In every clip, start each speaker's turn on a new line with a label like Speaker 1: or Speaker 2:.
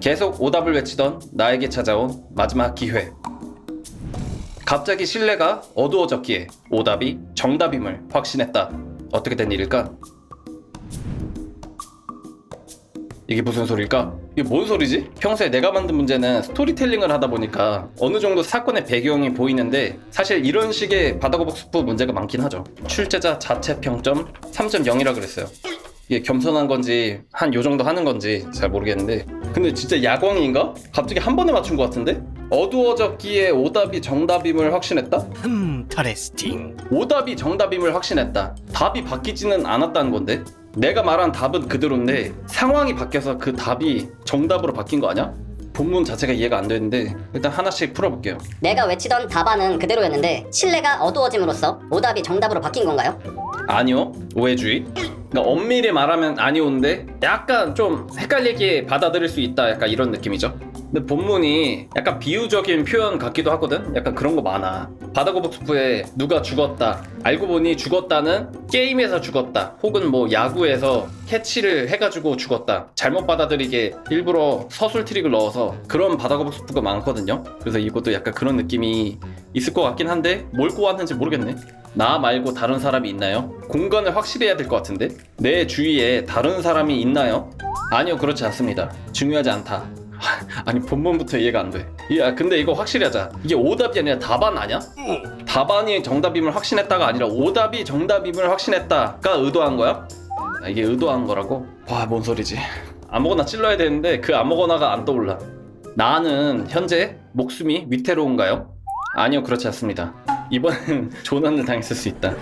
Speaker 1: 계속 오답을 외치던 나에게 찾아온 마지막 기회. 갑자기 실내가 어두워졌기에 오답이 정답임을 확신했다. 어떻게 된 일일까? 이게 무슨 소리일까? 이게 뭔 소리지? 평소에 내가 만든 문제는 스토리텔링을 하다 보니까 어느 정도 사건의 배경이 보이는데 사실 이런 식의 바다거북 스프 문제가 많긴 하죠. 출제자 자체 평점 3.0이라 그랬어요. 이게 겸손한 건지 한 요 정도 하는 건지 잘 모르겠는데 근데 진짜 야광인가? 갑자기 한 번에 맞춘 것 같은데? 어두워졌기에 오답이 정답임을 확신했다?
Speaker 2: 흠, 터레스팅.
Speaker 1: 오답이 정답임을 확신했다. 답이 바뀌지는 않았다는 건데? 내가 말한 답은 그대로인데 상황이 바뀌어서 그 답이 정답으로 바뀐 거 아니야? 본문 자체가 이해가 안 되는데 일단 하나씩 풀어볼게요.
Speaker 3: 내가 외치던 답안은 그대로였는데 실내가 어두워짐으로써 오답이 정답으로 바뀐 건가요?
Speaker 1: 아니요, 오해주의. 그러니까 엄밀히 말하면 아니오인데 약간 좀 헷갈리게 받아들일 수 있다. 약간 이런 느낌이죠. 근데 본문이 약간 비유적인 표현 같기도 하거든. 약간 그런 거 많아. 바다거북스프에 누가 죽었다. 알고 보니 죽었다는 게임에서 죽었다. 혹은 뭐 야구에서 캐치를 해가지고 죽었다. 잘못 받아들이게 일부러 서술 트릭을 넣어서 그런 바다거북스프가 많거든요. 그래서 이것도 약간 그런 느낌이 있을 것 같긴 한데 뭘 꼬았는지 모르겠네. 나 말고 다른 사람이 있나요? 공간을 확실히 해야 될 것 같은데? 내 주위에 다른 사람이 있나요? 아니요, 그렇지 않습니다. 중요하지 않다. 아니, 본문부터 이해가 안 돼. 야, 근데 이거 확실히 하자. 이게 오답이 아니라 답안 아니야? 답안이 정답임을 확신했다가 아니라 오답이 정답임을 확신했다가 의도한 거야? 아, 이게 의도한 거라고? 와, 뭔 소리지. 아무거나 찔러야 되는데 그 아무거나가 안 떠올라. 나는 현재 목숨이 위태로운가요? 아니요, 그렇지 않습니다. 이번엔 조난을 당했을 수 있다.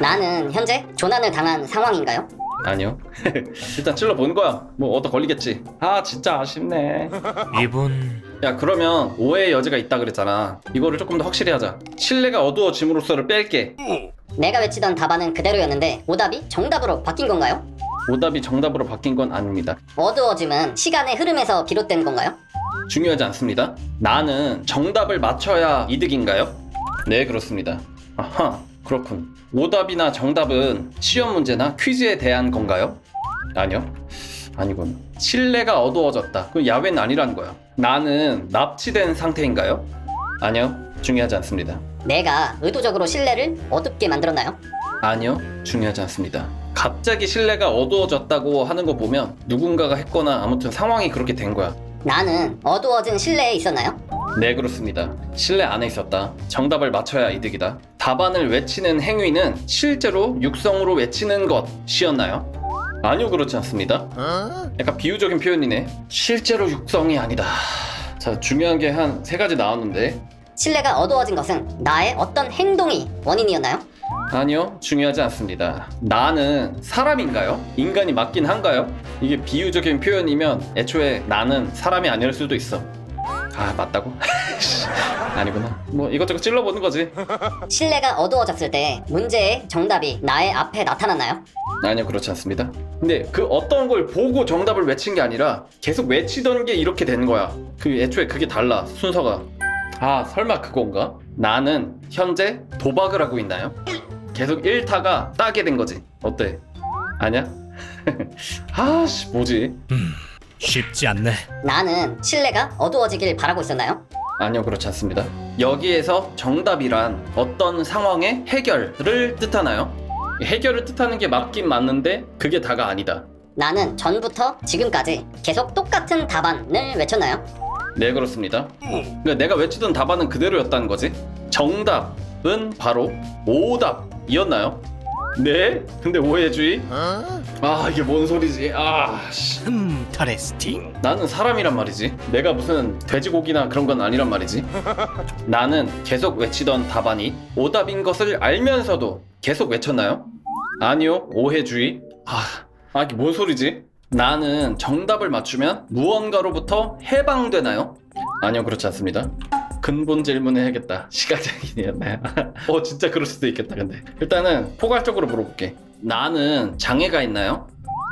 Speaker 3: 나는 현재 조난을 당한 상황인가요?
Speaker 1: 아니요. 일단 찔러 보는 거야. 뭐 얻어 걸리겠지. 아 진짜 아쉽네.
Speaker 2: 이분
Speaker 1: 야 그러면 오해의 여지가 있다 그랬잖아. 이거를 조금 더 확실히 하자. 실내가 어두워짐으로써를 뺄게.
Speaker 3: 내가 외치던 답안은 그대로였는데 오답이 정답으로 바뀐 건가요?
Speaker 1: 오답이 정답으로 바뀐 건 아닙니다.
Speaker 3: 어두워짐은 시간의 흐름에서 비롯된 건가요?
Speaker 1: 중요하지 않습니다. 나는 정답을 맞춰야 이득인가요? 네 그렇습니다. 아하 그렇군. 오답이나 정답은 시험 문제나 퀴즈에 대한 건가요? 아니요. 아니군. 실내가 어두워졌다. 그 야외는 아니라는 거야. 나는 납치된 상태인가요? 아니요. 중요하지 않습니다.
Speaker 3: 내가 의도적으로 실내를 어둡게 만들었나요?
Speaker 1: 아니요. 중요하지 않습니다. 갑자기 실내가 어두워졌다고 하는 거 보면 누군가가 했거나 아무튼 상황이 그렇게 된 거야.
Speaker 3: 나는 어두워진 실내에 있었나요?
Speaker 1: 네, 그렇습니다. 실내 안에 있었다. 정답을 맞춰야 이득이다. 답안을 외치는 행위는 실제로 육성으로 외치는 것이었나요? 아니요, 그렇지 않습니다. 약간 비유적인 표현이네. 실제로 육성이 아니다. 자, 중요한 게 한 세 가지 나왔는데.
Speaker 3: 실내가 어두워진 것은 나의 어떤 행동이 원인이었나요?
Speaker 1: 아니요, 중요하지 않습니다. 나는 사람인가요? 인간이 맞긴 한가요? 이게 비유적인 표현이면 애초에 나는 사람이 아닐 수도 있어. 아, 맞다고? 아니구나. 뭐 이것저것 찔러보는 거지.
Speaker 3: 실내가 어두워졌을 때 문제의 정답이 나의 앞에 나타났나요?
Speaker 1: 아니요, 그렇지 않습니다. 근데 그 어떤 걸 보고 정답을 외친 게 아니라 계속 외치던 게 이렇게 된 거야. 그 애초에 그게 달라, 순서가. 아, 설마 그건가? 나는 현재 도박을 하고 있나요? 계속 일타가 따게 된 거지. 어때? 아니야? 아씨, 뭐지?
Speaker 2: 쉽지 않네.
Speaker 3: 나는 실내가 어두워지길 바라고 있었나요?
Speaker 1: 아니요, 그렇지 않습니다. 여기에서 정답이란 어떤 상황의 해결을 뜻하나요? 해결을 뜻하는 게 맞긴 맞는데 그게 다가 아니다.
Speaker 3: 나는 전부터 지금까지 계속 똑같은 답안을 외쳤나요?
Speaker 1: 네, 그렇습니다. 그러니까 내가 외치던 답안은 그대로였다는 거지. 정답은 바로 오답이었나요? 네? 근데 오해주의? 아, 이게 뭔 소리지? 아, 씨.
Speaker 2: 흠, 터레스팅.
Speaker 1: 나는 사람이란 말이지. 내가 무슨 돼지고기나 그런 건 아니란 말이지. 나는 계속 외치던 답안이 오답인 것을 알면서도 계속 외쳤나요? 아니요, 오해주의. 아, 아 이게 뭔 소리지? 나는 정답을 맞추면 무언가로부터 해방되나요? 아니요, 그렇지 않습니다. 근본 질문을 해야겠다. 시각장애인이었나요? 어, 진짜 그럴 수도 있겠다, 근데. 일단은 포괄적으로 물어볼게. 나는 장애가 있나요?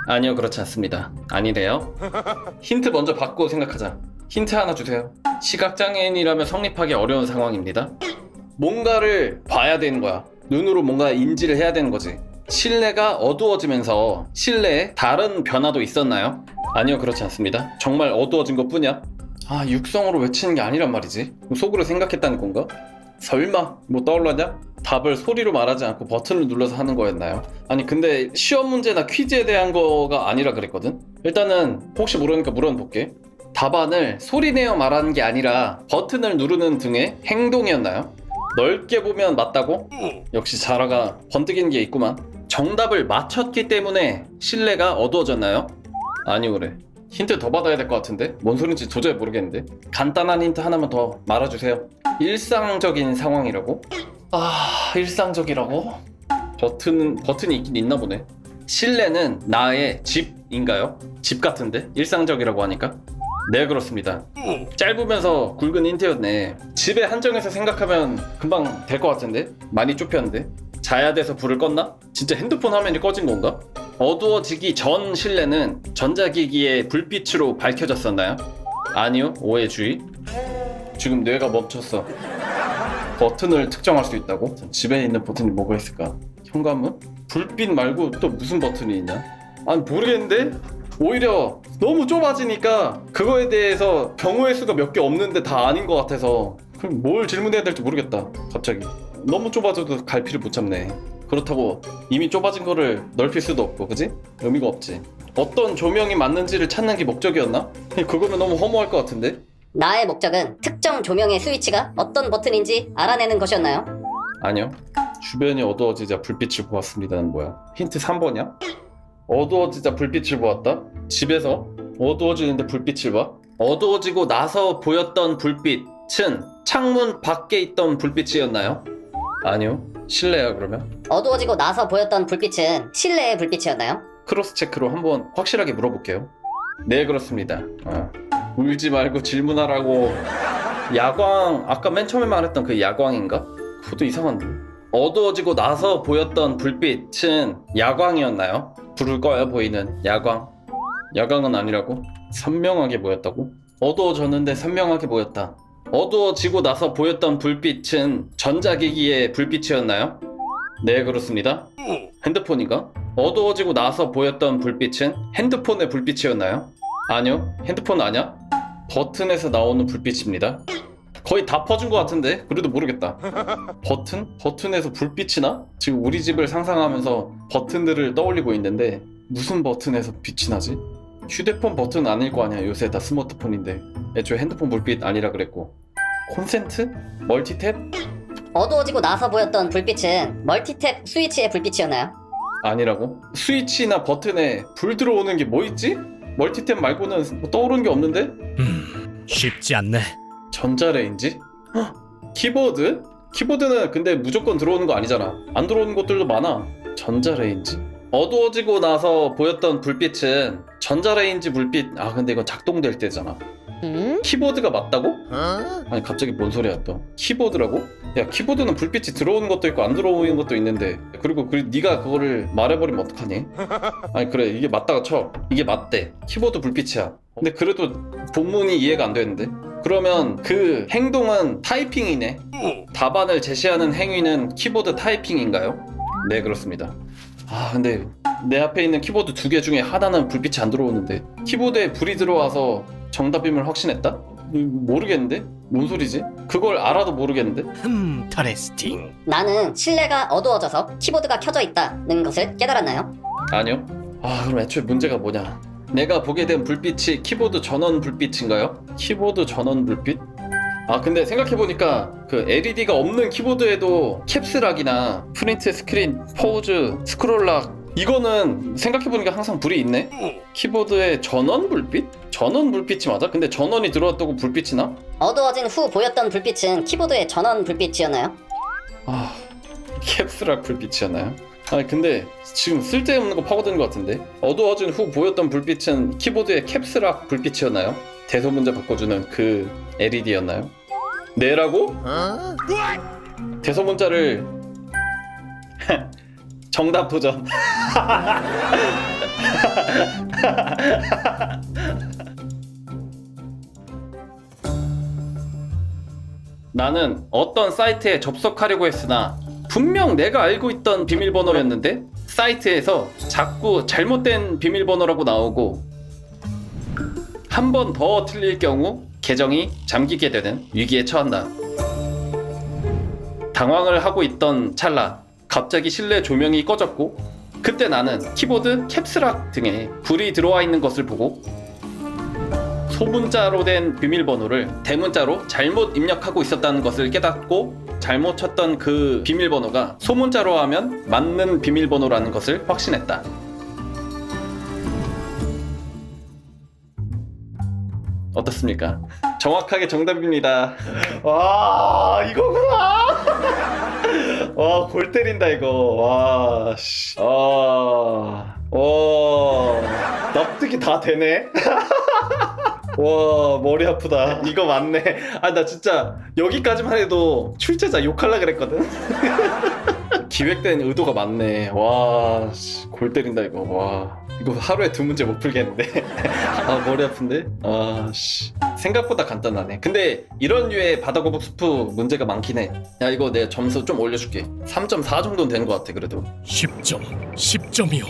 Speaker 1: 아니요, 그렇지 않습니다. 아니래요. 힌트 먼저 받고 생각하자. 힌트 하나 주세요. 시각장애인이라면 성립하기 어려운 상황입니다. 뭔가를 봐야 되는 거야. 눈으로 뭔가 인지를 해야 되는 거지. 실내가 어두워지면서 실내에 다른 변화도 있었나요? 아니요 그렇지 않습니다 정말 어두워진 것 뿐이야 아 육성으로 외치는 게 아니란 말이지 속으로 생각했다는 건가? 설마 뭐 떠올랐냐? 답을 소리로 말하지 않고 버튼을 눌러서 하는 거였나요? 아니 근데 시험 문제나 퀴즈에 대한 거가 아니라 그랬거든? 일단은 혹시 모르니까 물어볼게 답안을 소리내어 말하는 게 아니라 버튼을 누르는 등의 행동이었나요? 넓게 보면 맞다고? 역시 자라가 번뜩이는 게 있구만 정답을 맞췄기 때문에 신뢰가 어두워졌나요? 아니 그래 힌트 더 받아야 될 것 같은데 뭔 소린지 도저히 모르겠는데 간단한 힌트 하나만 더 말아주세요 일상적인 상황이라고? 아 일상적이라고? 버튼 버튼이 있긴 있나 보네 실내는 나의 집인가요? 집 같은데 일상적이라고 하니까 네 그렇습니다 짧으면서 굵은 힌트였네 집에 한정해서 생각하면 금방 될 것 같은데 많이 좁혔는데 자야 돼서 불을 껐나? 진짜 핸드폰 화면이 꺼진 건가? 어두워지기 전 실내는 전자기기의 불빛으로 밝혀졌었나요? 아니요 오해 주의 지금 뇌가 멈췄어 버튼을 특정할 수 있다고? 집에 있는 버튼이 뭐가 있을까? 현관문? 불빛 말고 또 무슨 버튼이 있냐? 아니 모르겠는데? 오히려 너무 좁아지니까 그거에 대해서 경우의 수가 몇 개 없는데 다 아닌 것 같아서 그럼 뭘 질문해야 될지 모르겠다 갑자기 너무 좁아져도 갈피를 못 잡네 그렇다고 이미 좁아진 거를 넓힐 수도 없고 그지? 의미가 없지 어떤 조명이 맞는지를 찾는 게 목적이었나? 그거면 너무 허무할 것 같은데?
Speaker 3: 나의 목적은 특정 조명의 스위치가 어떤 버튼인지 알아내는 것이었나요?
Speaker 1: 아니요. 주변이 어두워지자 불빛을 보았습니다는 뭐야? 힌트 3번이야? 어두워지자 불빛을 보았다? 집에서 어두워지는데 불빛을 봐? 어두워지고 나서 보였던 불빛은 창문 밖에 있던 불빛이었나요? 아니요. 실내야 그러면?
Speaker 3: 어두워지고 나서 보였던 불빛은 실내의 불빛이었나요?
Speaker 1: 크로스 체크로 한번 확실하게 물어볼게요. 네 그렇습니다. 어. 울지 말고 질문하라고. 야광 아까 맨 처음에 말했던 그 야광인가? 그것도 이상한데. 어두워지고 나서 보였던 불빛은 야광이었나요? 불을 꺼야 보이는 야광. 야광은 아니라고? 선명하게 보였다고? 어두워졌는데 선명하게 보였다. 어두워지고 나서 보였던 불빛은 전자기기의 불빛이었나요? 네 그렇습니다. 핸드폰인가? 어두워지고 나서 보였던 불빛은 핸드폰의 불빛이었나요? 아니요, 핸드폰 아니야? 버튼에서 나오는 불빛입니다. 거의 다 퍼준 것 같은데 그래도 모르겠다. 버튼? 버튼에서 불빛이 나? 지금 우리 집을 상상하면서 버튼들을 떠올리고 있는데 무슨 버튼에서 빛이 나지? 휴대폰 버튼 아닐 거 아니야 요새 다 스마트폰인데 애초에 핸드폰 불빛 아니라 그랬고 콘센트? 멀티탭?
Speaker 3: 어두워지고 나서 보였던 불빛은 멀티탭 스위치의 불빛이었나요?
Speaker 1: 아니라고? 스위치나 버튼에 불 들어오는 게 뭐 있지? 멀티탭 말고는 뭐 떠오르는 게 없는데?
Speaker 2: 음, 쉽지 않네.
Speaker 1: 전자레인지? 헉, 키보드? 키보드는 근데 무조건 들어오는 거 아니잖아. 안 들어오는 것들도 많아. 전자레인지? 어두워지고 나서 보였던 불빛은 전자레인지 불빛. 아 근데 이건 작동될 때잖아. 키보드가 맞다고? 아니 갑자기 뭔 소리야 또? 키보드라고? 야 키보드는 불빛이 들어오는 것도 있고 안 들어오는 것도 있는데 그리고 그 네가 그거를 말해버리면 어떡하니? 아니 그래 이게 맞다가 쳐. 이게 맞대. 키보드 불빛이야. 근데 그래도 본문이 이해가 안 되는데? 그러면 그 행동은 타이핑이네. 답안을 제시하는 행위는 키보드 타이핑인가요? 네 그렇습니다. 아 근데 내 앞에 있는 키보드 두 개 중에 하나는 불빛이 안 들어오는데 키보드에 불이 들어와서 정답임을 확신했다? 음, 모르겠는데? 뭔 소리지? 그걸 알아도 모르겠는데?
Speaker 2: 흠, 터레스팅.
Speaker 3: 나는 실내가 어두워져서 키보드가 켜져 있다는 것을 깨달았나요?
Speaker 1: 아니요. 아 그럼 애초에 문제가 뭐냐? 내가 보게 된 불빛이 키보드 전원 불빛인가요? 키보드 전원 불빛? 아 근데 생각해보니까 그 LED가 없는 키보드에도 캡스락이나 프린트 스크린, 포즈, 스크롤락 이거는 생각해보니까 항상 불이 있네? 키보드에 전원 불빛? 전원 불빛이 맞아? 근데 전원이 들어왔다고 불빛이 나?
Speaker 3: 어두워진 후 보였던 불빛은 키보드의 전원 불빛이었나요?
Speaker 1: 아 캡스락 불빛이었나요? 아니 근데 지금 쓸데없는 거 파고드는 것 같은데 어두워진 후 보였던 불빛은 키보드의 캡스락 불빛이었나요? 대소 문제 바꿔주는 그 LED였나요? 네라고? 대소 문자를 정답 도전 나는 어떤 사이트에 접속하려고 했으나 분명 내가 알고 있던 비밀번호였는데 사이트에서 자꾸 잘못된 비밀번호라고 나오고 한 번 더 틀릴 경우 계정이 잠기게 되는 위기에 처한다. 당황을 하고 있던 찰나 갑자기 실내 조명이 꺼졌고 그때 나는 키보드 캡스락 등에 불이 들어와 있는 것을 보고 소문자로 된 비밀번호를 대문자로 잘못 입력하고 있었다는 것을 깨닫고 잘못 쳤던 그 비밀번호가 소문자로 하면 맞는 비밀번호라는 것을 확신했다. 어떻습니까? 정확하게 정답입니다. 와 이거구나. 와 골 때린다 이거. 와 씨. 아. 와 납득이 다 되네. 와 머리 아프다. 이거 맞네. 아 나 진짜 여기까지만 해도 출제자 욕할라 그랬거든. 기획된 의도가 맞네. 와, 씨, 골 때린다 이거. 와, 이거 하루에 두 문제 못 풀겠는데. 아 머리 아픈데. 아 씨. 생각보다 간단하네. 근데 이런 류의 바다거북 스프 문제가 많긴 해. 야 이거 내가 점수 좀 올려줄게. 3.4 정도는 되는 것 같아 그래도.
Speaker 2: 10점 10점이요